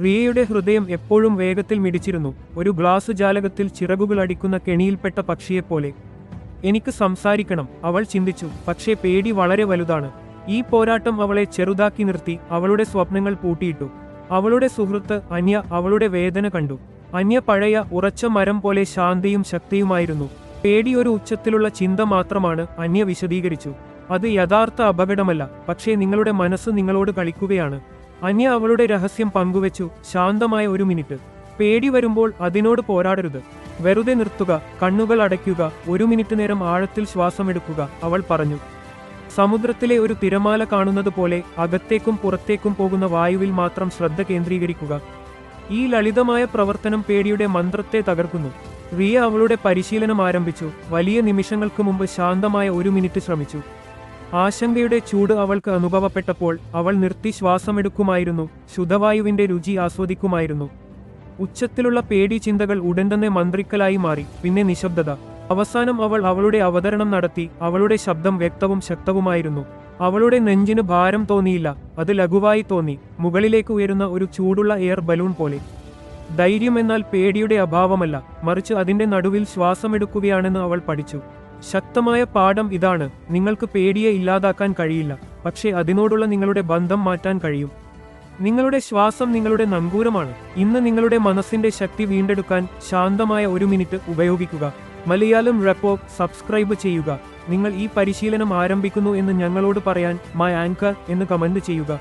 റിയയുടെ ഹൃദയം എപ്പോഴും വേഗത്തിൽ മിടിച്ചിരുന്നു. ഒരു ഗ്ലാസ് ജാലകത്തിൽ ചിറകുകൾ അടിക്കുന്ന കെണിയിൽപ്പെട്ട പക്ഷിയെപ്പോലെ. എനിക്ക് സംസാരിക്കണം അവൾ ചിന്തിച്ചു. പക്ഷേ പേടി വളരെ വലുതാണ്. ഈ പോരാട്ടം അവളെ ചെറുതാക്കി നിർത്തി അവളുടെ സ്വപ്നങ്ങൾ പൂട്ടിയിട്ടു. അവളുടെ സുഹൃത്ത് അന്യ അവളുടെ വേദന കണ്ടു. അന്യ പഴയ ഉറച്ച മരം പോലെ ശാന്തിയും ശക്തിയുമായിരുന്നു. പേടി ഒരു ഉച്ചത്തിലുള്ള ചിന്ത മാത്രമാണ് അന്യ വിശദീകരിച്ചു. അത് യഥാർത്ഥ അപകടമല്ല. പക്ഷേ നിങ്ങളുടെ മനസ്സ് നിങ്ങളോട് കളിക്കുകയാണ്. അന്യ അവളുടെ രഹസ്യം പങ്കുവെച്ചു ശാന്തമായ ഒരു മിനിറ്റ്. പേടി വരുമ്പോൾ അതിനോട് പോരാടരുത്. വെറുതെ നിർത്തുക കണ്ണുകൾ അടയ്ക്കുക ഒരു മിനിറ്റ് നേരം ആഴത്തിൽ ശ്വാസമെടുക്കുക അവൾ പറഞ്ഞു. സമുദ്രത്തിലെ ഒരു തിരമാല കാണുന്നത് പോലെ അകത്തേക്കും പുറത്തേക്കും പോകുന്ന വായുവിൽ മാത്രം ശ്രദ്ധ കേന്ദ്രീകരിക്കുക. ഈ ലളിതമായ പ്രവർത്തനം പേടിയുടെ മന്ത്രത്തെ തകർക്കുന്നു. റിയ അവളുടെ പരിശീലനം ആരംഭിച്ചു. വലിയ നിമിഷങ്ങൾക്ക് മുമ്പ് ശാന്തമായ ഒരു മിനിറ്റ് ശ്രമിച്ചു. ആശങ്കയുടെ ചൂട് അവൾക്ക് അനുഭവപ്പെട്ടപ്പോൾ അവൾ നിർത്തി ശ്വാസമെടുക്കുമായിരുന്നു. ശുദ്ധവായുവിന്റെ രുചി ആസ്വദിക്കുമായിരുന്നു. ഉച്ചത്തിലുള്ള പേടി ചിന്തകൾ ഉടൻ തന്നെ മന്ത്രിക്കലായി മാറി. പിന്നെ നിശബ്ദത. അവസാനം അവൾ അവളുടെ അവതരണം നടത്തി. അവളുടെ ശബ്ദം വ്യക്തവും ശക്തവുമായിരുന്നു. അവളുടെ നെഞ്ചിന് ഭാരം തോന്നിയില്ല. അത് ലഘുവായി തോന്നി. മുകളിലേക്ക് ഉയരുന്ന ഒരു ചൂടുള്ള എയർ ബലൂൺ പോലെ. ധൈര്യം എന്നാൽ പേടിയുടെ അഭാവമല്ല. മറിച്ച് അതിന്റെ നടുവിൽ ശ്വാസമെടുക്കുകയാണെന്ന് അവൾ പഠിച്ചു. ശക്തമായ പാഠം ഇതാണ്. നിങ്ങൾക്ക് പേടിയെ ഇല്ലാതാക്കാൻ കഴിയില്ല. പക്ഷേ അതിനോടുള്ള നിങ്ങളുടെ ബന്ധം മാറ്റാൻ കഴിയും. നിങ്ങളുടെ ശ്വാസം നിങ്ങളുടെ നങ്കൂരമാണ്. ഇന്ന് നിങ്ങളുടെ മനസ്സിന്റെ ശക്തി വീണ്ടെടുക്കാൻ ശാന്തമായ ഒരു മിനിറ്റ് ഉപയോഗിക്കുക. മലയാളം റെപ്പോ സബ്സ്ക്രൈബ് ചെയ്യുക. നിങ്ങൾ ഈ പരിശീലനം ആരംഭിക്കുന്നു എന്ന് ഞങ്ങളോട് പറയാൻ മൈ ആങ്കർ എന്ന് കമന്റ് ചെയ്യുക.